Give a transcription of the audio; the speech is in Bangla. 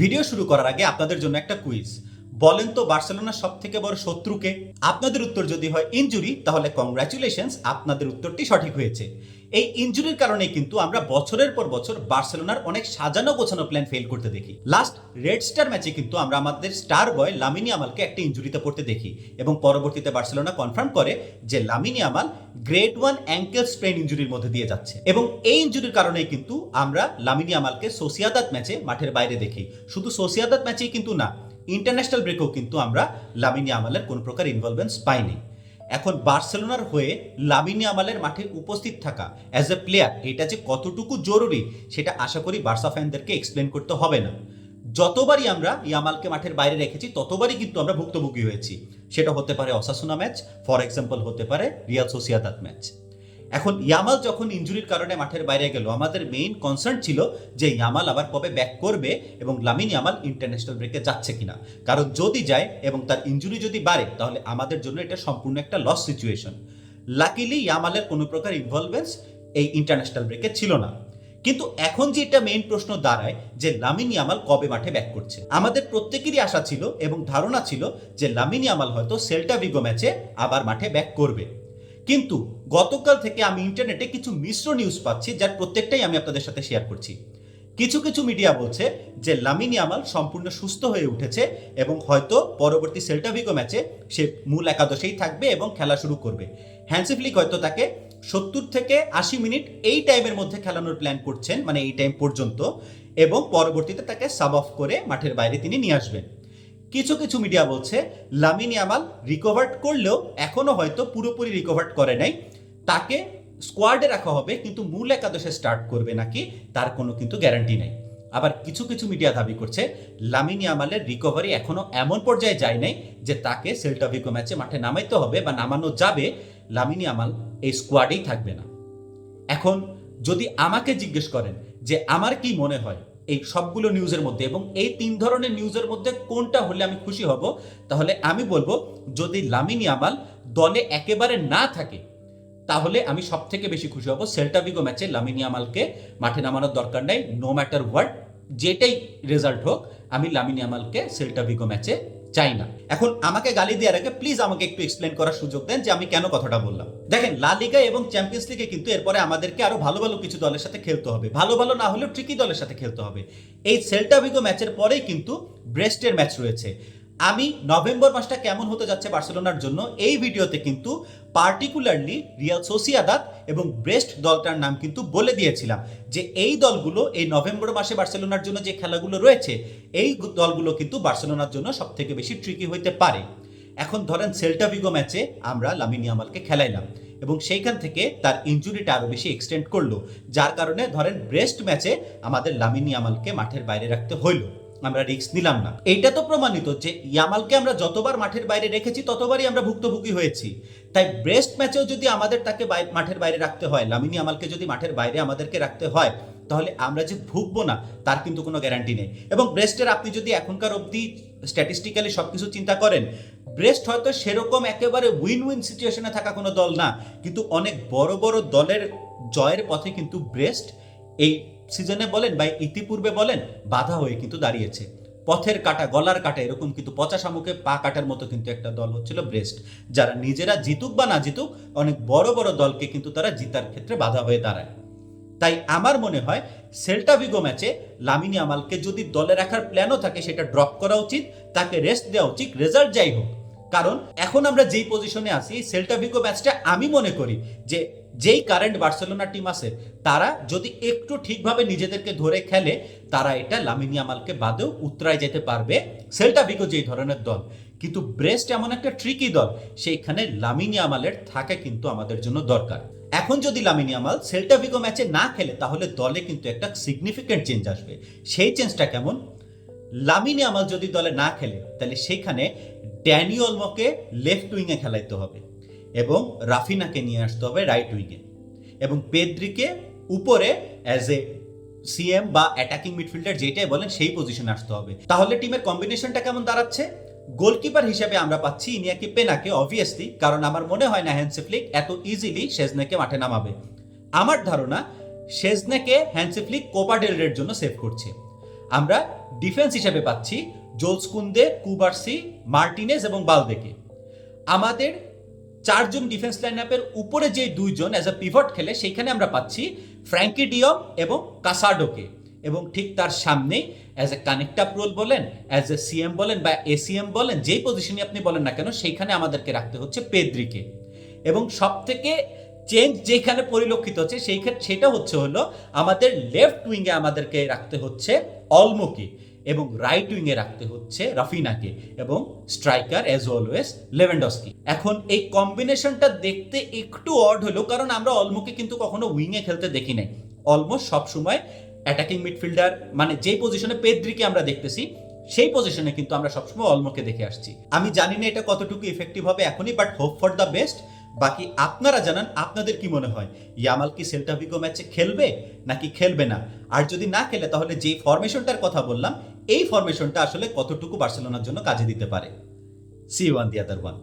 ভিডিও শুরু করার আগে আপনাদের জন্য একটা কুইজ। বলেন তো বার্সেলোনার সব থেকে বড় শত্রুকে? আপনাদের উত্তর যদি হয় ইঞ্জুরি তাহলে কংগ্রাচুলেশন আপনাদের উত্তরটি সঠিক হয়েছে। এই ইঞ্জুরির কারণে কিন্তু আমরা বছরের পর বছর বার্সেলোনার অনেক সাজানো গোছানো প্ল্যান ফেল করতে দেখি। লাস্ট রেড স্টার ম্যাচে কিন্তু আমরা আমাদের স্টার বয় লামিনি আমালকে একটা ইনজুরিতে পড়তে দেখি এবং পরবর্তীতে বার্সেলোনা কনফার্ম করে যে Lamine Yamal grade one ankle sprain ইঞ্জুরির মধ্যে দিয়ে যাচ্ছে। এবং এই ইনজুরির কারণে কিন্তু আমরা লামিনি আমালকে সোসিয়াদাত ম্যাচে মাঠের বাইরে দেখি। শুধু সোসিয়াদাত ম্যাচেই কিন্তু না ইন্টারন্যাশনাল ব্রেকেও কিন্তু আমরা লামিনি আমালের কোনো প্রকার ইনভলভমেন্স পাইনি। এখন বার্সেলোনার হয়ে লামিনি আমালের মাঠে উপস্থিত থাকা অ্যাজ এ প্লেয়ার এটা যে কতটুকু জরুরি, সেটা আশা করি বার্সা ফ্যানদেরকে এক্সপ্লেন করতে হবে না। যতবারই আমরা ইয়ামালকে মাঠের বাইরে রেখেছি, ততবারই কিন্তু আমরা ভুক্তভোগী হয়েছি। সেটা হতে পারে অসাসুনা ম্যাচ ফর এক্সাম্পল হতে পারে রিয়াল সোসিয়াদাত ম্যাচ এখন ইয়ামাল যখন ইঞ্জুরির কারণে মাঠের বাইরে গেল, আমাদের মেইন কনসার্ন ছিল যে ইয়ামাল আবার কবে ব্যাক করবে এবং লামিন ইয়ামাল ইন্টারন্যাশনাল ব্রেকে যাচ্ছে কিনা। কারণ যদি যায় এবং তার ইনজুরি যদি বাড়ে, তাহলে আমাদের জন্য এটা সম্পূর্ণ একটা লস সিচুয়েশন লাকিলি ইয়ামালের কোনো প্রকার ইনভলভেন্স এই ইন্টারন্যাশনাল ব্রেকে ছিল না। কিন্তু এখন যে এটা মেইন প্রশ্ন দাঁড়ায় যে লামিন ইয়ামাল কবে মাঠে ব্যাক করছে। আমাদের প্রত্যেকেরই আশা ছিল এবং ধারণা ছিল যে লামিন ইয়ামাল হয়তো সেল্টা ভিগো ম্যাচে আবার মাঠে ব্যাক করবে। কিন্তু গতকাল থেকে আমি ইন্টারনেটে কিছু মিশ্র নিউজ পাচ্ছি, যার প্রত্যেকটাই আমি আপনাদের সাথে শেয়ার করছি। কিছু কিছু মিডিয়া বলছে যে, লামিন ইয়ামাল সম্পূর্ণ সুস্থ হয়ে উঠেছে এবং হয়তো পরবর্তী সেল্টাভিগো ম্যাচে সে মূল একাদশেই থাকবে এবং খেলা শুরু করবে। হ্যান্সিফ্লিক হয়তো তাকে সত্তর থেকে আশি মিনিট এই টাইমের মধ্যে খেলানোর প্ল্যান করছেন মানে এই টাইম পর্যন্ত, এবং পরবর্তীতে তাকে সাব অফ করে মাঠের বাইরে তিনি নিয়ে আসবেন। কিছু কিছু মিডিয়া বলছে, লামিন ইয়ামাল রিকভার্ড করলেও এখনও হয়তো পুরোপুরি রিকভার্ড করে নাই। তাকে স্কোয়াডে রাখা হবে, কিন্তু মূল একাদশে স্টার্ট করবে নাকি, তার কোনো কিন্তু গ্যারান্টি নেই। আবার কিছু কিছু মিডিয়া দাবি করছে, লামিন ইয়ামালের রিকভারি এখনও এমন পর্যায়ে যায় নাই যে তাকে সেল্টাভিকো ম্যাচে মাঠে নামাইতে হবে বা নামানো যাবে, লামিন ইয়ামাল এই স্কোয়াডেই থাকবে না। এখন যদি আমাকে জিজ্ঞেস করেন যে আমার কি মনে হয় এই সবগুলো নিউজের মধ্যে এবং এই তিন ধরনের নিউজের মধ্যে কোনটা হলে আমি খুশি হব, তাহলে আমি বলব যদি লামিন ইয়ামাল দলে একেবারে না থাকে, তাহলে আমি সব থেকে বেশি খুশি হব। সেল্টাভিগো ম্যাচে লামিনি আমালকে মাঠে নামানোর দরকার নেই নো ম্যাটার হোয়াট যেটাই রেজাল্ট হোক, আমি লামিন ইয়ামালকে সেল্টাভিগো ম্যাচে চাই না। এখন আমাকে গালি দেওয়ার আগে প্লিজ আমাকে একটু এক্সপ্লেন করার সুযোগ দেন যে আমি কেন কথাটা বললাম। দেখেন লা লিগা এবং চ্যাম্পিয়ন্স লিগে কিন্তু এরপরে আমাদেরকে আরও ভালো ভালো কিছু দলের সাথে খেলতে হবে। ভালো ভালো না হলেও ট্রিকি দলের সাথে খেলতে হবে। এই সেল্টা ভিগো ম্যাচের পরেই কিন্তু ব্রেস্টের ম্যাচ রয়েছে। আমি নভেম্বর মাসটা কেমন হতে যাচ্ছে বার্সেলোনার জন্য এই ভিডিওতে কিন্তু পার্টিকুলারলি রিয়াল সোসিয়াদাত এবং ব্রেস্ট দলটার নাম কিন্তু বলে দিয়েছিলাম যে এই দলগুলো এই নভেম্বর মাসে বার্সেলোনার জন্য যে খেলাগুলো রয়েছে, এই দলগুলো কিন্তু বার্সেলোনার জন্য সব থেকে বেশি ট্রিকি হইতে পারে। এখন ধরেন সেল্টা ভিগো ম্যাচে আমরা লামিনি আমালকে খেলাইলাম এবং সেইখান থেকে তার ইনজুরিটা আরও বেশি এক্সটেন্ড করল, যার কারণে ধরেন ব্রেস্ট ম্যাচে আমাদের লামিনি আমালকে মাঠের বাইরে রাখতে হইল। আমরা রিস্ক নিলাম না। এইটা তো প্রমাণিত যে ইয়ামালকে আমরা যতবার মাঠের বাইরে রেখেছি, ততবারই আমরা ভুক্তভোগী হয়েছি। তাই ব্রেস্ট ম্যাচেও যদি আমাদের তাকে মাঠের বাইরে রাখতে হয়, লামিনী আমালকে যদি মাঠের বাইরে আমাদেরকে রাখতে হয়, তাহলে আমরা যে ভুগবো না, তার কিন্তু কোনো গ্যারান্টি নেই। এবং ব্রেস্টের আপনি যদি এখনকার অবধি স্ট্যাটিস্টিক্যালি সব কিছু চিন্তা করেন ব্রেস্ট হয়তো সেরকম একেবারে উইন উইন সিচুয়েশনে থাকা কোনো দল না, কিন্তু অনেক বড় বড় দলের জয়ের পথে কিন্তু ব্রেস্ট এই সিজনে বলেন বা ইতিপূর্বে বলেন, বাধা হয়ে কিন্তু দাঁড়িয়েছে। পথের কাটা, গলার কাটা এরকম কিন্তু পচা শামুকে পা কাটার মতো কিন্তু একটা দল হচ্ছিল ব্রেস্ট, যারা নিজেরা জিতুক বা না জিতুক, অনেক বড় বড় দলকে কিন্তু তারা জিতার ক্ষেত্রে বাধা হয়ে দাঁড়ায়। তাই আমার মনে হয়, সেল্টা ভিগো ম্যাচে লামিনী আমালকে যদি দলে রাখার প্ল্যানও থাকে, সেটা ড্রপ করা উচিত, তাকে রেস্ট দেওয়া উচিত রেজাল্ট যাই হোক কারণ এখন আমরা যেই পজিশনে আছি সেল্টা ভিগো ম্যাচটা আমি মনে করি যে, যেই কারেন্ট বার্সেলোনা টিম আছে, তারা যদি একটু ঠিকভাবে নিজেদেরকে ধরে খেলে, তারা এটা লামিনী আমালকে বাদেও উত্তরায় যেতে পারবে সেল্টা ভিগো যেই ধরনের দল। কিন্তু ব্রেস্ট এমন একটা ট্রিকি দল, সেইখানে লামিনী আমালের থাকা কিন্তু আমাদের জন্য দরকার। এখন যদি লামিনী আমাল সেল্টা ভিগো ম্যাচে না খেলে, তাহলে দলে কিন্তু একটা সিগনিফিকেন্ট চেঞ্জ আসবে। সেই চেঞ্জটা কেমন? লামিনী আমাল যদি দলে না খেলে, তাহলে সেইখানে ড্যানি অলমোকে লেফট উইংয়ে খেলাইতে হবে এবং রাফিনাকে নিয়ে আসতে হবে রাইট উইংয়ে। এবং পেদ্রিকে উপরে অ্যাজ এ সিএম বা অ্যাটাকিং মিডফিল্ডার যেটাই বলেন, সেই পজিশনে আসতে হবে। তাহলে টিমের কম্বিনেশনটা কেমন দাঁড়াচ্ছে? গোলকিপার হিসেবে আমরা পাচ্ছি ইনিয়াকি পেনাকে অবভিয়াসলি কারণ আমার মনে হয় না হ্যান্সিফ্লিক এত ইজিলি শেজনেকে মাঠে নামাবে। আমার ধারণা শেজনেকে হ্যান্সিফ্লিক কোপা ডেলরের জন্য সেভ করছে। আমরা ডিফেন্স হিসেবে পাচ্ছি জোলসকুন্দে কুবার্সি, মার্টিনেজ এবং বালদেকে। আমাদের চারজন ডিফেন্স লাইন আপের উপরে যে দুইজন অ্যাজ আ পিভট খেলে, সেইখানে আমরা পাচ্ছি ফ্র্যাঙ্কি ডিয়ম এবং কাসাডোকে এবং ঠিক তার সামনেই as a connect up role বলেন অ্যাজ এ সিএম বলেন বা এসিএম বলেন, যেই পজিশনে আপনি বলেন না কেন, সেইখানে আমাদেরকে রাখতে হচ্ছে পেদ্রিকে এবং সব থেকে চেঞ্জ যেখানে পরিলক্ষিত হচ্ছে সেইখানে সেটা হচ্ছে হলো আমাদের লেফট উইংয়ে আমাদেরকে রাখতে হচ্ছে অলমোকে এবং রাইট উইংয়ে রাখতে হচ্ছে রাফিনাকে এবং স্ট্রাইকার অ্যাজ অলওয়েজ লেভেন্ডস্কি এখন এই কম্বিনেশনটা দেখতে একটু অড হলো, কারণ আমরা অলমোকে কিন্তু কখনো উইংয়ে খেলতে দেখি নাই। অলমোস্ট সবসময় অ্যাটাকিং মিডফিল্ডার মানে যেই পজিশনে পেদ্রিকে আমরা দেখতেছি, সেই পজিশনে কিন্তু আমরা সবসময় অলমোকে দেখে আসছি। আমি জানি না এটা কতটুকু ইফেক্টিভ হবে এখনই but hope for the best বাকি আপনারা জানান আপনাদের কি মনে হয়? ইয়ামাল কি সেল্টা ভিগো ম্যাচে খেলবে নাকি খেলবে না? আর যদি না খেলে, তাহলে যেই ফরমেশনটার কথা বললাম, এই ফরমেশনটা আসলে কতটুকু বার্সেলোনার জন্য কাজে দিতে পারে? See one the other one